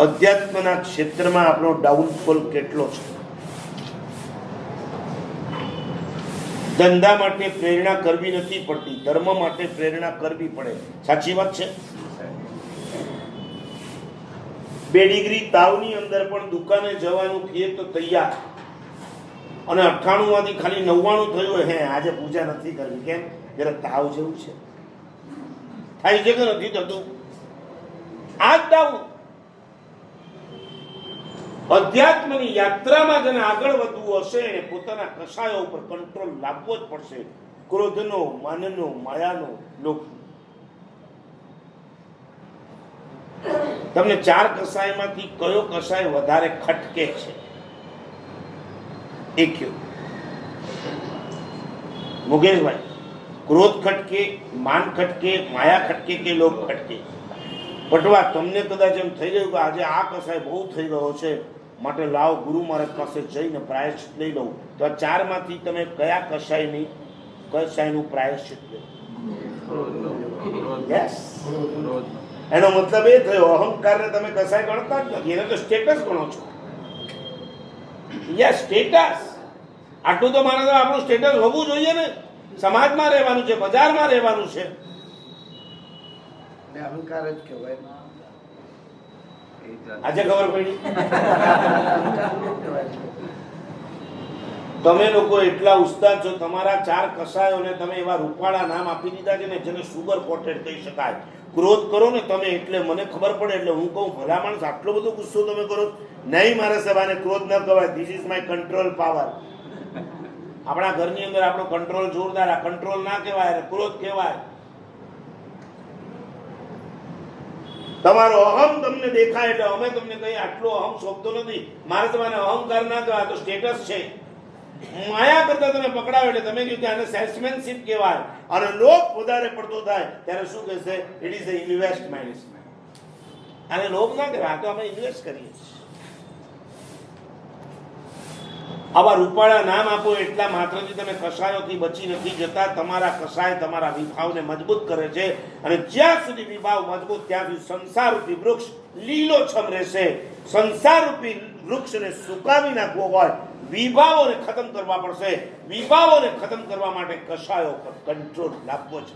અધ્યાત્મના ક્ષેત્રમાં આપણો ડાઉનફોલ કેટલો છે? ધંધા માટે પ્રેરણા કરવી નથી પડતી, ધર્મ માટે પ્રેરણા કરવી પડે. સાચી વાત છે? બે ડિગ્રી તાવની અંદર પણ દુકાને જવાનું કહીએ તો તૈયાર. અને અઠ્ઠાણું માંથી ખાલી નવ્વાણું થયું હે, આજે પૂજા નથી કરવી, કેમ? જરા તાવ જેવું છે. થાય છે કે નથી થતું? આ જ ડાઉન અધ્યાત્મની યાત્રામાં જેને આગળ વધવું હશે, એને પોતાના કસાયો ઉપર કંટ્રોલ લાવવો જ પડશે. ક્રોધનો, માનનો, માયાનો લોભ. તમને ચાર કસાયમાંથી કયો કસાય વધારે ખટકે છે? એ કયો? મુકેશભાઈ, ક્રોધ ખટકે, માન ખટકે, માયા ખટકે કે લોક ખટકે? પટવા, તમને કદાચ એમ થઈ ગયું કે આજે આ કસાય બહુ થઈ ગયો છે. માટે લાવ, ગુરુ મહારાજ પાસે જઈને પ્રાયશ્ચિત લઈ લઉં. તો આ ચારમાંથી તમે કયા કસાયની કસાયનું પ્રાયશ્ચિત લે? યસ એનો મતલબ એ થયો, અહંકારને તમે કસાય ગણતા જ નથી. એને તો સ્ટેટસ ગણો છો. યસ સ્ટેટસ આટલું તો મારે આપણું સ્ટેટસ હોવું જોઈએ ને. સમાજમાં રહેવાનું છે, બજારમાં રહેવાનું છે. ને અહંકાર જ કહેવાય. આજે ખબર પડી? તમે લોકો એટલા ઉસ્તાદ છો, તમારા ચાર કસાયોને તમે એવા રૂપાળા નામ આપી દીધા છે ને, જેને સુગર કોટેડ કહી શકાય. ક્રોધ કરો ને તમે, એટલે મને ખબર પડે, એટલે હું કહું ભલા માણસ આટલો બધો ગુસ્સો તમે કરો નહીં, મારા સભાને ક્રોધ ન કહેવાય. This is my control power આપણા ઘરની અંદર આપણો કંટ્રોલ જોરદાર, આ કંટ્રોલ ના કહેવાય, ક્રોધ કહેવાય. તમારો અહમ તમને દેખાય એટલે અમે તમને કઈ આટલો અહમ શોભતો નથી. મારે તમારે અહંકાર ના કહેવાય તો સ્ટેટસ છે. માયા કરતા તમે પકડાવો એટલે તમે કહ્યું કે આને સેલ્સમેનશિપ કહેવાય. અને લોક વધારે પડતો થાય, ત્યારે શું કહેશે? ઇટ ઇઝ ઇન્વેસ્ટમેન્ટ આને લોભ ના કહેવાય, આ તો અમે ઇન્વેસ્ટ કરીએ છીએ. આવા રૂપાળા નામ આપો એટલા માત્રથી તમે કસાયોથી બચી નથી જતા. તમારા કસાય તમારા વિભાવને મજબૂત કરે છે અને જ્યાં સુધી વિભાવ મજબૂત, ત્યાં સુધી સંસારરૂપી વૃક્ષ લીલોછમ રહેશે. સંસારરૂપી વૃક્ષને સુકાવી નાખવો હોય, વિભાવોને ખતમ કરવા પડશે. વિભાવોને ખતમ કરવા માટે કસાયો પર કંટ્રોલ લાવવો છે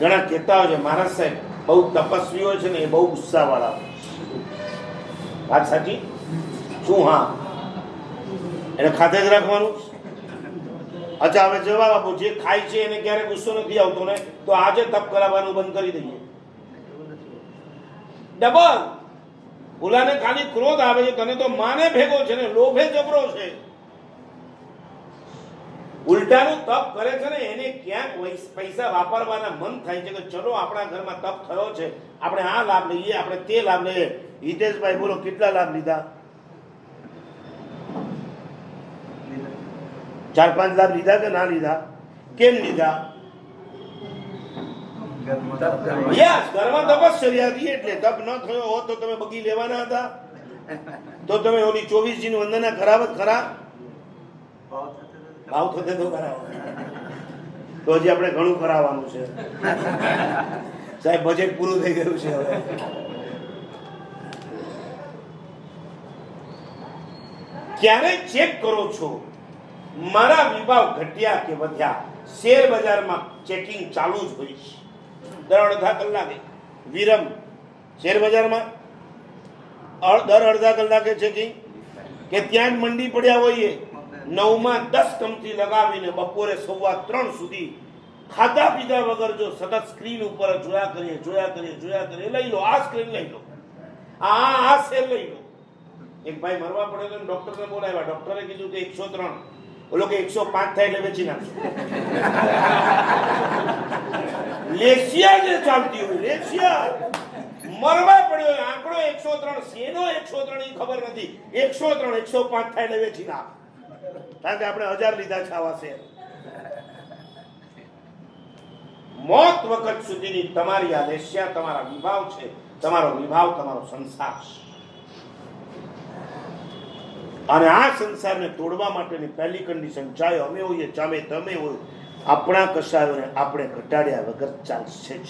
ઘણા કહેતા હોય છે, મહારાજ સાહેબ, બહુ તપસ્વીઓ છે ને એ બહુ ગુસ્સાવાળા હોય. વાત સાચી? શું, હા? એને ખાતે જ રાખવાનું? અચ્છા, હવે જવાબ આપો. જે ખાય છે એને ક્યારે ગુસ્સો નથી આવતો ને, તો આજે તપ કરાવવાનું બંધ કરી દઈએ. ડબલ. ઓલાને ખાલી ક્રોધ આવે છે, તને તો માને ભેગો છે ને, લોભે જબરો છે. ઉલટાનું તપ કરે છે ને, એને ક્યાંક પૈસા વાપરવાના મન થાય છે કે ચલો આપણા ઘરમાં તપ થયો છે, આપણે આ લાભ લઈએ, આપણે તે લાભ લઈએ. હિતેશભાઈ બોલો, કેટલા લાભ લીધા? ચાર પાંચ લાભ લીધા કે ના લીધા? કેમ લીધા? એટલે તપ ન થયો હોત તો તમે બગી લેવાના હતા. તો તમે ઓલી ચોવીસની વંદના ખરા? ભાવ થતે તો કરાવો તો હજી આપણે ઘણું કરાવવાનું છે. સાહેબ બજેટ પૂરું થઈ ગયું છે હવે. ક્યારે ચેક કરો છો? મારા વિભાવ ઘટ્યા કે વધ્યા? શેર બજારમાં ચેકિંગ ચાલુ જ હોય છે. દર અડધા કલાકે. વિરમ, શેર બજારમાં? દર અડધા કલાકે ચેકિંગ કે ત્યાં જ મંડી પડ્યા હોઈએ? નવમાં દસ કંપની લગાવીને બપોરે સવા ત્રણ સુધી ખાધા પીધા વગર જો સતત સ્ક્રીન ઉપર જોયા કરીએ જોયા કરીએ જોયા કરીએ, લઈ લો, આ સ્ક્રીન લઈ લો. આ આ શેર લઈ લો. એક ભાઈ મરવા પડ્યો તો ડોક્ટરને બોલાવ્યા. ડોક્ટરે કીધું કે એકસો ત્રણ. ઓલો કે એકસો પાંચ થાય એટલે વેચી નાખશો. લેશિયા જે ચાલતી હોય લેશિયા મરવા પડ્યો, આંકડો એકસો ત્રણ, શેનો એકસો ત્રણ એ ખબર નથી. એકસો ત્રણ, એકસો પાંચ થાય એટલે વેચી નાખ. કારણ કે આપણે હજાર લીધા છે આવા શેર. મોત વખત સુધીની તમારી આ લેશિયા તમારા વિભાવ છે. તમારો વિભાવ, તમારો સંસાર છે. અને આ સંસારને તોડવા માટેની પહેલી કન્ડિશન ચાહે અમે હોઈએ ચામે તમે હોય, આપણા કસાયોને આપણે ઘટાડ્યા વગર ચાલશે જ.